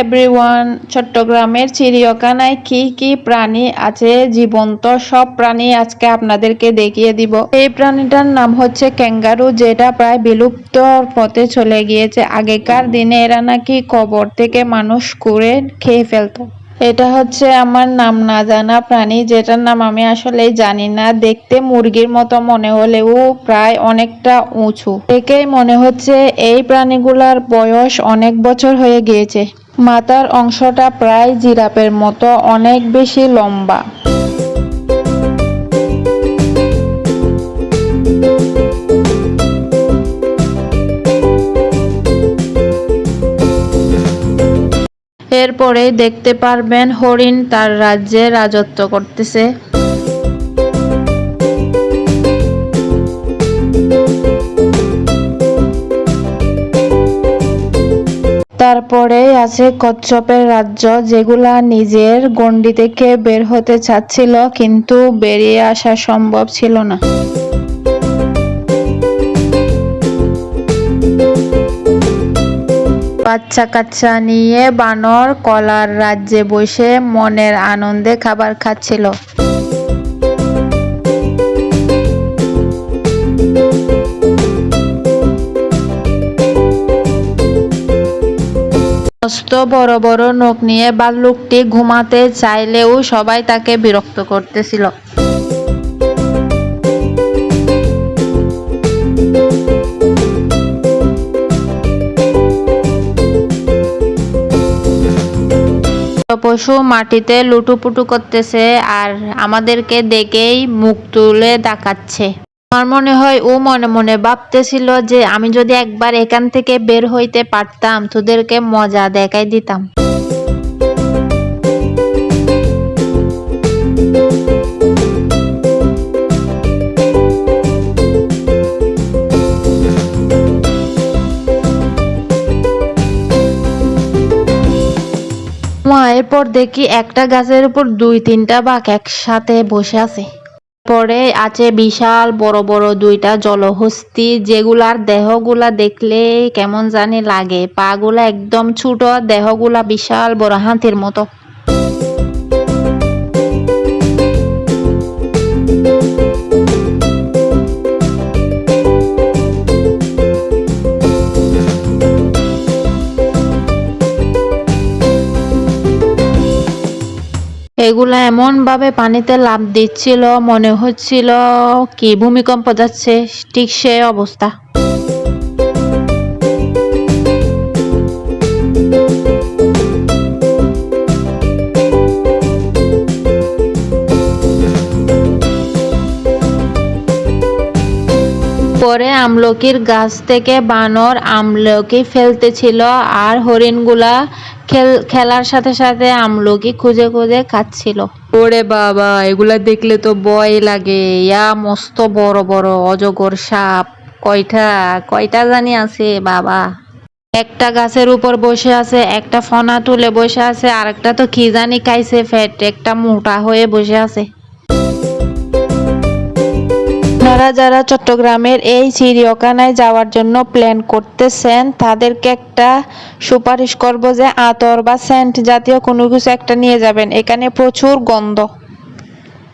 Everyone চট্টগ্রামের চিড়িয়াখানায় কি কি প্রাণী আছে জীবন্ত? সব প্রাণী আজকে আপনাদেরকে দেখিয়ে দিব। এই প্রাণীটার নাম হচ্ছে ক্যাঙ্গারু, যেটা প্রায় বিলুপ্ত পথে চলে গিয়েছে। আগেকার দিনে এরা নাকি কবর থেকে মানুষ করে খেয়ে ফেলতো। এটা হচ্ছে আমার নাম না জানা প্রাণী, যেটার নাম আমি আসলে জানি না। দেখতে মুরগির মতো মনে হলেও প্রায় অনেকটা উঁচু। দেখেই মনে হচ্ছে এই প্রাণীগুলার বয়স অনেক বছর হয়ে গিয়েছে। মাথার অংশটা প্রায় জিরাফের মতো, অনেক বেশি লম্বা। এরপরে দেখতে পারবেন হরিণ তার রাজ্যে রাজত্ব করতেছে। তারপরে আছে কচ্ছপের রাজ্য, যেগুলা নিজের গণ্ডি থেকে বের হতে চাচ্ছিল, কিন্তু বেরিয়ে আসা সম্ভব ছিল না। বাচ্চা কাচ্চা নিয়ে বানর কলার রাজ্যে বসে মনের আনন্দে খাবার খাচ্ছিল। মস্ত বড় বড় নখ নিয়ে ভাল্লুকটি ঘুমাতে চাইলেও সবাই তাকে বিরক্ত করতেছিল। পশু মাটিতে লুটুপুটু করতেছে আর আমাদেরকে দেখেই মুখ তুলে দেখাচ্ছে। আমার মনে হয় ও মনে মনে ভাবতেছিল যে আমি যদি একবার এখান থেকে বের হইতে পারতাম, তোদেরকে মজা দেখাই দিতাম। এরপর দেখি একটা গাছের উপর দুই তিনটা বাঘ একসাথে বসে আছে। পরে আছে বিশাল, বড় বড় দুইটা জলহস্তি, যেগুলার দেহগুলা দেখলে কেমন জানি লাগে। পাগুলা একদম ছোট, দেহগুলা বিশাল বড় হাতির মতো। এগুলা এমনভাবে পানিতে লাভ দিচ্ছিল মনে হচ্ছিল কি ভূমিকম্প যাচ্ছে ঠিক সে অবস্থা। পরে আমলকির গাছ থেকে বানর আমলকি ফেলতেছিল আর হরিণগুলা খেল খেলার সাথে সাথে আমলকি খুঁজে খুঁজে খাচ্ছিল। ওরে বাবা এগুলা দেখলে তো ভয় লাগে। ইয়া মস্ত বড় বড় অজগর সাপ। কয়টা? কয়টা জানি আছে বাবা? একটা গাছের উপর বসে আছে একটা ফনা তুলে বসে আছে আর একটা তো কি জানি খাইছে ফ্যাট একটা মোটা হয়ে বসে আছে। আপনারা যারা চট্টগ্রামের এই চিড়িয়াখানায় যাওয়ার জন্য প্ল্যান করতেছেন, তাদেরকে একটা সুপারিশ করব যে আতর বা সেন্ট জাতীয় কোনো কিছু একটা নিয়ে যাবেন। এখানে প্রচুর গন্ধ।